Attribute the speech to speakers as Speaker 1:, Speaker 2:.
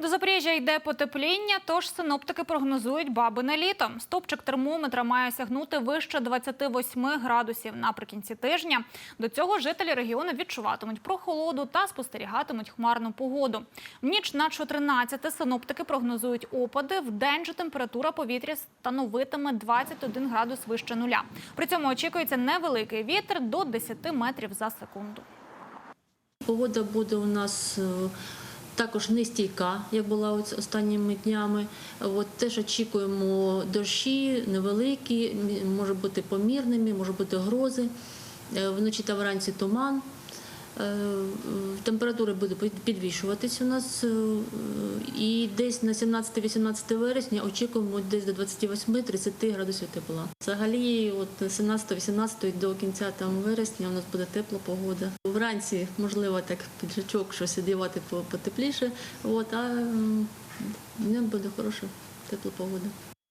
Speaker 1: До Запоріжжя йде потепління, тож синоптики прогнозують бабине літо. Стопчик термометра має сягнути вище 28 градусів наприкінці тижня. До цього жителі регіону відчуватимуть прохолоду та спостерігатимуть хмарну погоду. В ніч на 14 синоптики прогнозують опади. В день же температура повітря становитиме 21 градус вище нуля. При цьому очікується невеликий вітер до 10 метрів за секунду.
Speaker 2: Погода буде у нас е, також нестійка, як була останніми днями. От теж очікуємо дощі невеликі, може бути помірними, може бути грози. Е, Вночі та вранці туман. Е, Температура буде під- підвищуватись у нас. е, І десь на 17-18 вересня очікуємо десь до 28-30 градусів тепла. Взагалі, от 17-18 до кінця там вересня у нас буде тепла погода. Вранці, можливо, так піджачок, щось одягати потепліше. От, а днем буде хороша тепла погода.